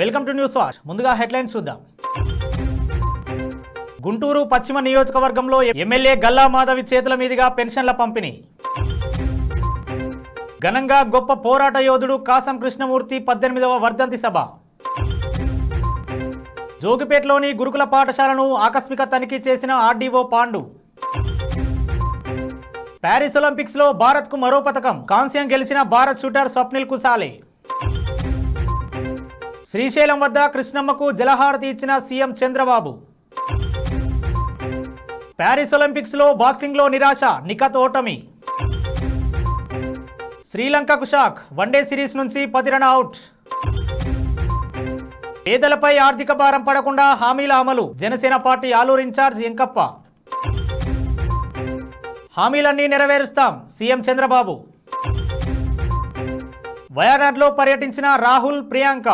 Welcome to news watch. ముందుగా headlines చూద్దాం. గుంటూరు పశ్చిమ నియోజకవర్గంలో ఎమ్మెల్యే గల్లా మాధవి చేతుల మీదుగా పెన్షన్ల పంపిణీ. ఘనంగా గొప్ప పోరాట యోధుడు కాసం కృష్ణమూర్తి పద్దెనిమిదవ వర్ధంతి సభ. జోగిపేటలోని గురుకుల పాఠశాలను ఆకస్మిక తనిఖీ చేసిన ఆర్డీఓ పాండు. ప్యారిస్ ఒలింపిక్స్లో భారత్కు మరో పథకం. కాంస్యం గెలిచిన భారత్ షూటర్ స్వప్నిల్ కుసాలే శ్రీశైలం వద్ద కృష్ణమ్మకు జలహారతి ఇచ్చిన సీఎం చంద్రబాబు. ప్యారిస్ ఒలింపిక్స్లో బాక్సింగ్లో నిరాశ నిఖత్ ఓటమి. శ్రీలంకకు షాక్ వన్డే సిరీస్ నుంచి పది రన్ అవుట్. పేదలపై ఆర్థిక భారం పడకుండా హామీల అమలు జనసేన పార్టీ ఆలూరు ఇన్ఛార్జ్ ఎంకప్ప. హామీలన్నీ నెరవేరుస్తాం సీఎం చంద్రబాబు. వయనాడ్లో పర్యటించిన రాహుల్ ప్రియాంక.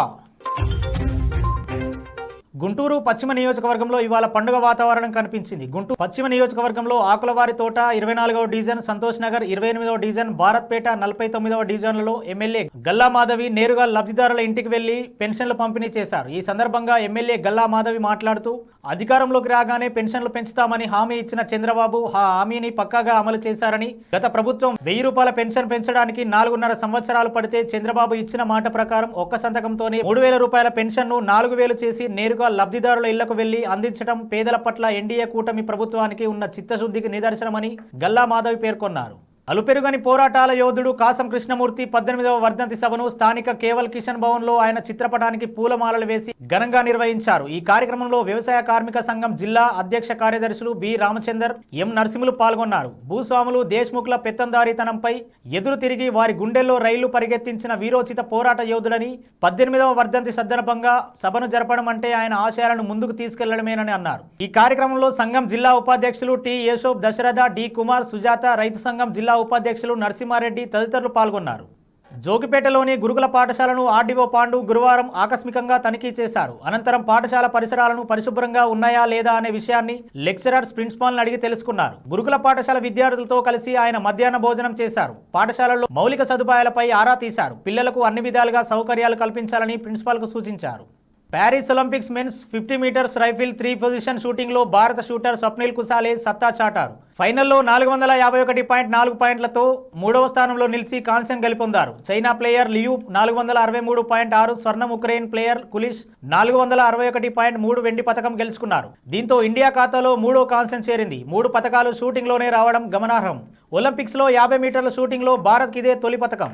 గుంటూరు పశ్చిమ నియోజకవర్గంలో ఇవాళ పండుగ వాతావరణం కనిపించింది. గుంటూరు పశ్చిమ నియోజకవర్గంలో ఆకులవారి తోట ఇరవై నాలుగవ డివిజన్ సంతోష్ నగర్ ఇరవై ఎనిమిదవ డివిజన్ భారత్పేట నలభై తొమ్మిదవ డివిజన్లలో ఎమ్మెల్యే గల్లా మాధవి నేరుగా లబ్ధిదారుల ఇంటికి వెళ్ళి పెన్షన్లు పంపిణీ చేశారు. ఈ సందర్భంగా ఎమ్మెల్యే గల్లా మాధవి మాట్లాడుతూ అధికారంలోకి రాగానే పెన్షన్లు పెంచుతామని హామీ ఇచ్చిన చంద్రబాబు ఆ హామీని పక్కాగా అమలు చేశారని గత ప్రభుత్వం వెయ్యి రూపాయల పెన్షన్ పెంచడానికి నాలుగున్నర సంవత్సరాలు పడితే చంద్రబాబు ఇచ్చిన మాట ప్రకారం ఒక్క సంతకంతోనే మూడు వేల రూపాయల పెన్షన్ను నాలుగు వేలు చేసి నేరుగా లబ్ధిదారుల ఇళ్ళకు వెళ్ళి అందించడం పేదల పట్ల ఎన్డీఏ కూటమి ప్రభుత్వానికి ఉన్న చిత్తశుద్ధికి నిదర్శనమని గల్లా మాధవి పేర్కొన్నారు. అలుపెరుగని పోరాటాల యోధుడు కాసం కృష్ణమూర్తి పద్దెనిమిదవ వర్ధంతి సభను స్థానిక కేవల్ కిషన్ భవన్లో ఆయన చిత్రపటానికి పూలమాలలు వేసి ఘనంగా నిర్వహించారు. ఈ కార్యక్రమంలో వ్యవసాయ కార్మిక సంఘం జిల్లా అధ్యక్ష కార్యదర్శులు బి. రామచందర్ ఎం. నరసింహులు పాల్గొన్నారు. భూస్వాములు దేశ్ముఖుల పెత్తందారీతనంపై ఎదురు తిరిగి వారి గుండెల్లో రైళ్ళు పరిగెత్తించిన వీరోచిత పోరాట యోధుడని పద్దెనిమిదవ వర్ధంతి సందర్భంగా సభను జరపడం అంటే ఆయన ఆశయాలను ముందుకు తీసుకెళ్ళడమేనని అన్నారు. ఈ కార్యక్రమంలో సంఘం జిల్లా ఉపాధ్యక్షులు టి. యశోబ్ దశరథ డి. కుమార్ సుజాత రైతు సంఘం జిల్లా ఉపాధ్యక్షులు నరసింహారెడ్డి తదితరులు పాల్గొన్నారు. జోగిపేటలోని గురుకుల పాఠశాలను ఆర్డీఓ పాండు గురువారం ఆకస్మికంగా తనిఖీ చేశారు. అనంతరం పాఠశాల పరిసరాలను పరిశుభ్రంగా ఉన్నాయా లేదా అనే విషయాన్ని లెక్చరర్స్ ప్రిన్సిపాల్ని అడిగి తెలుసుకున్నారు. గురుకుల పాఠశాల విద్యార్థులతో కలిసి ఆయన మధ్యాహ్న భోజనం చేశారు. పాఠశాలలో మౌలిక సదుపాయాలపై ఆరా తీశారు. పిల్లలకు అన్ని విధాలుగా సౌకర్యాలు కల్పించాలని ప్రిన్సిపాల్కు సూచించారు. Paris Olympics men's fifty metres rifle three position షూటింగ్లో భారత షూటర్ స్వప్నిల్ కుసాలే సత్తా చాటారు. ఫైనల్లో నాలుగు వందల యాభై ఒకటి పాయింట్ నాలుగు పాయింట్లతో మూడవ స్థానంలో నిలిచి కాంస్యం గెలుపొందారు. చైనా ప్లేయర్ లియూ నాలుగు వందల అరవై మూడు పాయింట్ ఆరు స్వర్ణం ఉక్రెయిన్ ప్లేయర్ కులిష్ నాలుగు వందల అరవై ఒకటి పాయింట్ మూడు వెండి పథకం గెలుచుకున్నారు. దీంతో ఇండియా ఖాతాలో మూడో కాంస్యం చేరింది. మూడు పథకాలు షూటింగ్లోనే రావడం గమనార్హం. ఒలింపిక్స్లో యాభై మీటర్ల షూటింగ్లో భారత్కి ఇదే తొలి పథకం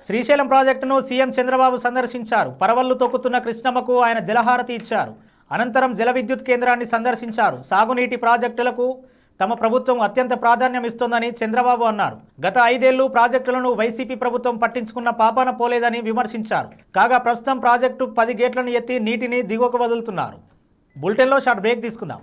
శ్రీశైలం ప్రాజెక్టును సీఎం చంద్రబాబు సందర్శించారు. పరవళ్ళు తొక్కుతున్న కృష్ణమ్మకు ఆయన జలహారతి ఇచ్చారు. అనంతరం జల విద్యుత్ కేంద్రాన్ని సందర్శించారు. సాగునీటి ప్రాజెక్టులకు తమ ప్రభుత్వం అత్యంత ప్రాధాన్యం ఇస్తోందని చంద్రబాబు అన్నారు. గత ఐదేళ్ళు ప్రాజెక్టులను వైసీపీ ప్రభుత్వం పట్టించుకున్న పాపాన పోలేదని విమర్శించారు. కాగా ప్రస్తుతం ప్రాజెక్టు పది గేట్లను ఎత్తి నీటిని దిగువకు వదులుతున్నారు. బులెటిన్లో షార్ట్ బ్రేక్ తీసుకుందాం.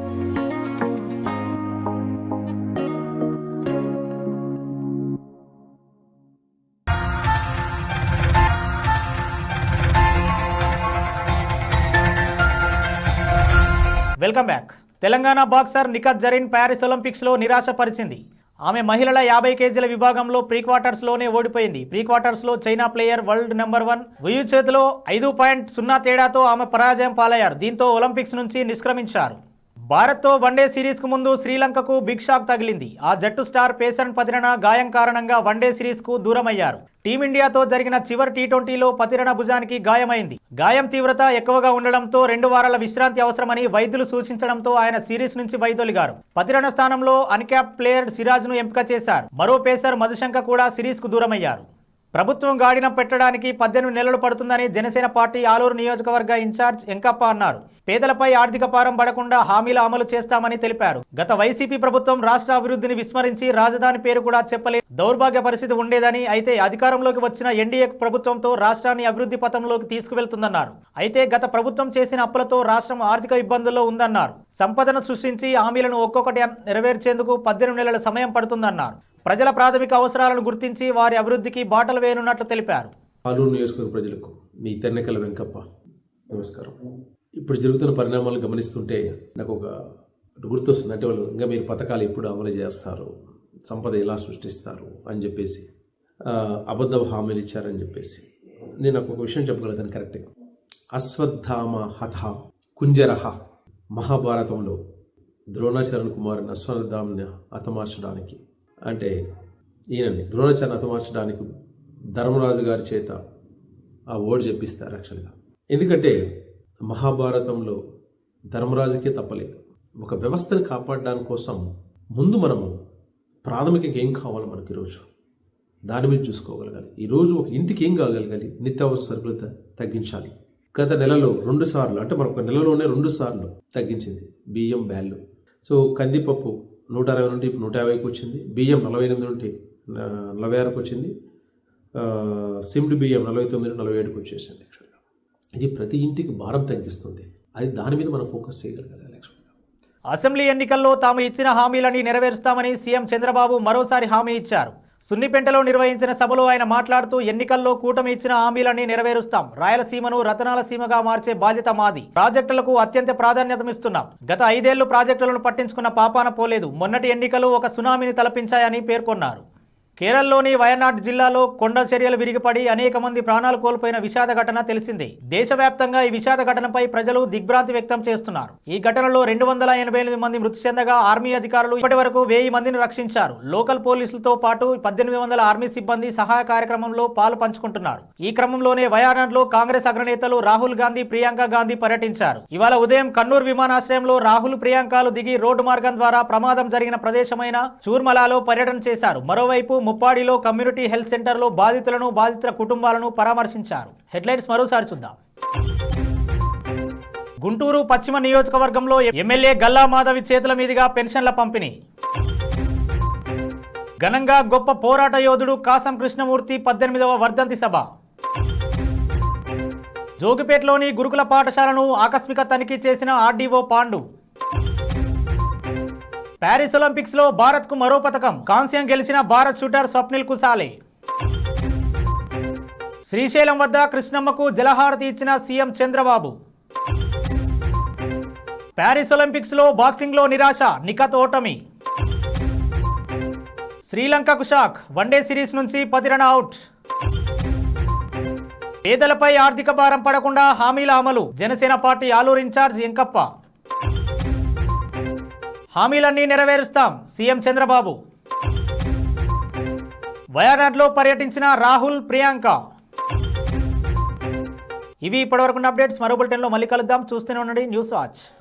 Welcome back. Telangana boxer Nikhat Zareen Paris ఒలింపిక్స్లో నిరాశపరిచింది. ఆమె మహిళల యాభై కేజీల విభాగంలో ప్రీ క్వార్టర్స్లోనే ఓడిపోయింది. ప్రీ క్వార్టర్స్లో China player world number one గుయు చేతిలో ఐదు పాయింట్ సున్నా తేడాతో ఆమె పరాజయం పాలయ్యారు. దీంతో ఒలింపిక్స్ నుంచి నిష్క్రమించారు. భారత్తో వన్డే సిరీస్కు ముందు శ్రీలంకకు బిగ్ షాక్ తగిలింది. ఆ జట్టు స్టార్ పేసన్ పతిరణ గాయం కారణంగా వన్డే సిరీస్కు దూరమయ్యారు. టీమిండియాతో జరిగిన చివరి టీ ట్వంటీలో పతిరణ భుజానికి గాయమైంది. గాయం తీవ్రత ఎక్కువగా ఉండడంతో రెండు వారాల విశ్రాంతి అవసరమని వైద్యులు సూచించడంతో ఆయన సిరీస్ నుంచి వైదొలిగారు. పతిరణ స్థానంలో అన్క్యాప్ ప్లేయర్ సిరాజ్ను ఎంపిక చేశారు. మరో పేసర్ మధుశంక కూడా సిరీస్కు దూరమయ్యారు. ప్రభుత్వం గాడిన పెట్టడానికి పద్దెనిమిది నెలలు పడుతుందని జనసేన పార్టీ ఆలూరు నియోజకవర్గ ఇన్ఛార్జ్ ఎంకప్ప అన్నారు. పేదలపై ఆర్థిక భారం పడకుండా హామీల అమలు చేస్తామని తెలిపారు. గత వైసీపీ ప్రభుత్వం రాష్ట్ర అభివృద్ధిని విస్మరించి రాజధాని పేరు కూడా చెప్పలే దౌర్భాగ్య పరిస్థితి ఉండేదని అయితే అధికారంలోకి వచ్చిన ఎన్డీఏ ప్రభుత్వంతో రాష్ట్రాన్ని అభివృద్ధి పథంలోకి తీసుకువెళ్తుందన్నారు. అయితే గత ప్రభుత్వం చేసిన అప్పులతో రాష్ట్రం ఆర్థిక ఇబ్బందుల్లో ఉందన్నారు. సంపదను సృష్టించి హామీలను ఒక్కొక్కటి నెరవేర్చేందుకు పద్దెనిమిది నెలల సమయం పడుతుందన్నారు. ప్రజల ప్రాథమిక అవసరాలను గుర్తించి వారి అభివృద్ధికి బాటలు వేయనున్నట్లు తెలిపారు. ఆలూరు నియోజకవర్గ ప్రజలకు మీ తెన్నెకల వెంకప్ప నమస్కారం. ఇప్పుడు జరుగుతున్న పరిణామాలు గమనిస్తుంటే నాకు ఒక గుర్తొస్తుంది. అంటే వాళ్ళు ఇంకా మీరు పథకాలు ఎప్పుడు అమలు చేస్తారు సంపద ఎలా సృష్టిస్తారు అని చెప్పేసి అబద్ధ హామీలు ఇచ్చారని చెప్పేసి. నేను నాకు ఒక విషయం చెప్పగలుగుతాను కరెక్ట్గా అశ్వత్థామ హథ కుంజరహ మహాభారతంలో ద్రోణాచరణ కుమారుని అశ్వత్థామని హతమార్చడానికి అంటే ఈయనని ద్రోణాచార్య హతమార్చడానికి ధర్మరాజు గారి చేత ఆ ఓడి చెప్పిస్తారు యాక్చువల్గా. ఎందుకంటే మహాభారతంలో ధర్మరాజుకే తప్పలేదు. ఒక వ్యవస్థను కాపాడడానికి కోసం ముందు మనము ప్రాథమికంగా ఏం కావాలి మనకి ఈరోజు దాని మీద చూసుకోగలగాలి. ఈరోజు ఒక ఇంటికి ఏం కాగలగాలి? నిత్యావసర సరుకులు తగ్గించాలి. గత నెలలో రెండు సార్లు అంటే మనకు నెలలోనే రెండు సార్లు తగ్గించింది బియ్యం బ్యాళ్ళు. సో కందిపప్పు నూట అరవై నుండి ఇప్పుడు నూట యాభైకి వచ్చింది. బియ్యం నలభై ఎనిమిది నుండి నలభై ఆరుకు వచ్చింది. సిమ్డ్ బియ్యం నలభై తొమ్మిది నలభై ఏడుకి వచ్చేసింది యాక్చువల్గా ఇది ప్రతి ఇంటికి భారం తగ్గిస్తుంది. అది దాని మీద మనం ఫోకస్ చేయగలగాలి యాక్చువల్గా అసెంబ్లీ ఎన్నికల్లో తాము ఇచ్చిన హామీలని నెరవేరుస్తామని సీఎం చంద్రబాబు మరోసారి హామీ ఇచ్చారు. సున్నిపెంటలో నిర్వహించిన సభలో ఆయన మాట్లాడుతూ ఎన్నికల్లో కూటమి ఇచ్చిన హామీలని నెరవేరుస్తాం. రాయలసీమను రతనాల సీమగా మార్చే బాధ్యత మాది. ప్రాజెక్టులకు అత్యంత ప్రాధాన్యతమిస్తున్నాం గత ఐదేళ్ళు ప్రాజెక్టులను పట్టించుకున్న పాపాన పోలేదు. మొన్నటి ఎన్నికలు ఒక సునామీని తలపించాయని పేర్కొన్నారు. కేరళలోని వయనాడ్ జిల్లాలో కొండ చర్యలు విరిగిపడి అనేక మంది ప్రాణాలు కోల్పోయిన విషాద ఘటన తెలిసిందే. దేశవ్యాప్తంగా ఈ విషాద ఘటనపై ప్రజలు దిగ్భ్రాంతి వ్యక్తం చేస్తున్నారు. ఈ ఘటనలో రెండు వందల ఎనభై ఎనిమిది మంది మృతి చెందగా ఆర్మీ అధికారులు ఇప్పటి వరకు వెయ్యి మందిని రక్షించారు. లోకల్ పోలీసులతో పాటు పద్దెనిమిది వందల ఆర్మీ సిబ్బంది సహాయ కార్యక్రమంలో పాలు పంచుకుంటున్నారు. ఈ క్రమంలోనే వయానాడ్లో కాంగ్రెస్ అగ్రనేతలు రాహుల్ గాంధీ ప్రియాంక గాంధీ పర్యటించారు. ఇవాళ ఉదయం కన్నూరు విమానాశ్రయంలో రాహుల్ ప్రియాంకలు దిగి రోడ్డు మార్గం ద్వారా ప్రమాదం జరిగిన ప్రదేశమైన చూర్మలాలో పర్యటన చేశారు. మరోవైపు ముప్పాడిలో కమ్యూనిటీ హెల్త్ సెంటర్లో బాధితులను బాధితుల కుటుంబాలను పరామర్శించారు. హెడ్లైన్స్ మరోసారి చూద్దాం. గుంటూరు పశ్చిమ నియోజకవర్గంలో ఎమ్మెల్యే గల్లా మాధవి చేతుల మీదుగా పెన్షన్ల పంపిణీ. ఘనంగా గొప్ప పోరాట యోధుడు కాసం కృష్ణమూర్తి పద్దెనిమిదవ వర్ధంతి సభ. జోగిపేటలోని గురుకుల పాఠశాలను ఆకస్మిక తనిఖీ చేసిన ఆర్డీఓ పాండు. ప్యారిస్ ఒలింపిక్స్లో భారత్కు మరో పథకం. కాంస్యం గెలిచిన భారత్ షూటర్ స్వప్నిల్ కుసాలే శ్రీశైలం వద్ద కృష్ణమ్మకు జలహారతి ఇచ్చిన సీఎం చంద్రబాబు. ప్యారిస్ ఒలింపిక్స్లో బాక్సింగ్లో నిరాశ నిఖత్ ఓటమి. శ్రీలంకకు షాక్ వన్డే సిరీస్ నుంచి పతిరణ అవుట్. పేదలపై ఆర్థిక భారం పడకుండా హామీల అమలు జనసేన పార్టీ ఆలూరు ఇన్ఛార్జ్ ఎంకప్ప. హామీలన్నీ నెరవేరుస్తాం. సీఎం చంద్రబాబు. వయనాడ్లో పర్యటించిన రాహుల్ ప్రియాంక. ఇవి ఇప్పటివరకు అప్డేట్స్. మరో బులెటిన్లో మళ్ళీ కలుద్దాం. చూస్తూనే ఉండండి. News watch.